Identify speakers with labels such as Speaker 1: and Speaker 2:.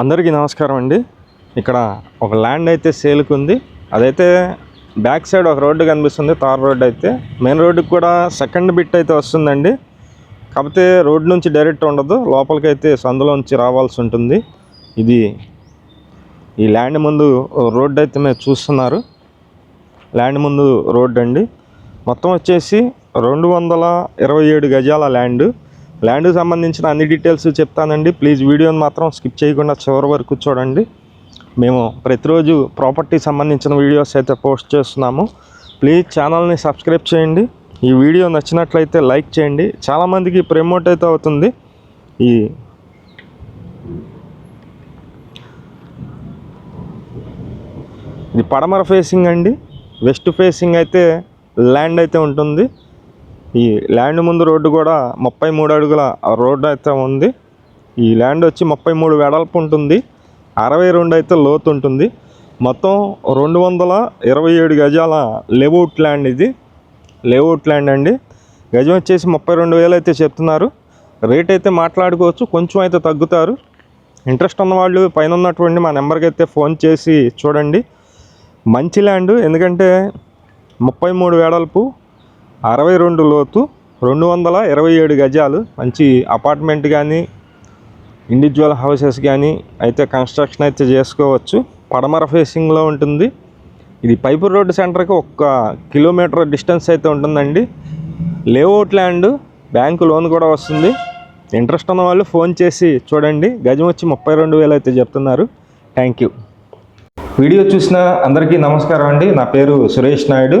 Speaker 1: అందరికీ నమస్కారం అండి. ఇక్కడ ఒక ల్యాండ్ అయితే సేల్కి ఉంది. అదైతే బ్యాక్ సైడ్ ఒక రోడ్డు కనిపిస్తుంది. తార్ రోడ్ అయితే. మెయిన్ రోడ్డుకి కూడా సెకండ్ బిట్ అయితే వస్తుందండి. కాకపోతే రోడ్ నుంచి డైరెక్ట్ ఉండదు. లోపలికైతే సందులోంచి రావాల్సి ఉంటుంది. ఇది ఈ ల్యాండ్ ముందు రోడ్డు అయితే మీరు చూస్తున్నారు. ల్యాండ్ ముందు రోడ్డు అండి. మొత్తం వచ్చేసి రెండు వందల ఇరవై ఏడు గజాల ల్యాండ్. ల్యాండ్కి సంబంధించిన అన్ని డీటెయిల్స్ చెప్తానండి. ప్లీజ్ వీడియోని మాత్రం స్కిప్ చేయకుండా చివరి వరకు చూడండి. మేము ప్రతిరోజు ప్రాపర్టీ సంబంధించిన వీడియోస్ అయితే పోస్ట్ చేస్తున్నాము. ప్లీజ్ ఛానల్ని సబ్స్క్రైబ్ చేయండి. ఈ వీడియో నచ్చినట్లయితే లైక్ చేయండి. చాలామందికి ప్రమోట్ అయితే అవుతుంది. ఈ ఇది పడమర ఫేసింగ్ అండి. వెస్ట్ ఫేసింగ్ అయితే ల్యాండ్ అయితే ఉంటుంది. ఈ ల్యాండ్ ముందు రోడ్డు కూడా ముప్పై మూడు అడుగుల రోడ్డు అయితే ఉంది. ఈ ల్యాండ్ వచ్చి ముప్పై మూడు వెడల్పు ఉంటుంది. అరవై రెండు అయితే లోతు ఉంటుంది. మొత్తం రెండు వందల ఇరవై ఏడు గజాల లేఅవుట్ ల్యాండ్ ఇది. లేఅవుట్ ల్యాండ్ అండి. గజం వచ్చేసి ముప్పై రెండు వేలు అయితే చెప్తున్నారు. రేట్ అయితే మాట్లాడుకోవచ్చు. కొంచెం అయితే తగ్గుతారు. ఇంట్రెస్ట్ ఉన్న వాళ్ళు పైన ఉన్నటువంటి మా నెంబర్కి అయితే ఫోన్ చేసి చూడండి. మంచి ల్యాండ్. ఎందుకంటే ముప్పై మూడు వెడల్పు అరవై రెండు లోతు రెండు వందల ఇరవై ఏడు గజాలు. మంచి అపార్ట్మెంట్ కానీ ఇండివిజువల్ హౌసెస్ కానీ అయితే కన్స్ట్రక్షన్ అయితే చేసుకోవచ్చు. పడమర ఫేసింగ్లో ఉంటుంది. ఇది పైపు రోడ్డు సెంటర్కి ఒక్క కిలోమీటర్ డిస్టెన్స్ అయితే ఉంటుందండి. లేఅవుట్ ల్యాండ్ బ్యాంకు లోన్ కూడా వస్తుంది. ఇంట్రెస్ట్ ఉన్న వాళ్ళు ఫోన్ చేసి చూడండి. గజం వచ్చి ముప్పై రెండు వేలు అయితే చెప్తున్నారు. థ్యాంక్ యూ వీడియో చూసిన అందరికీ నమస్కారం అండి. నా పేరు సురేష్ నాయుడు.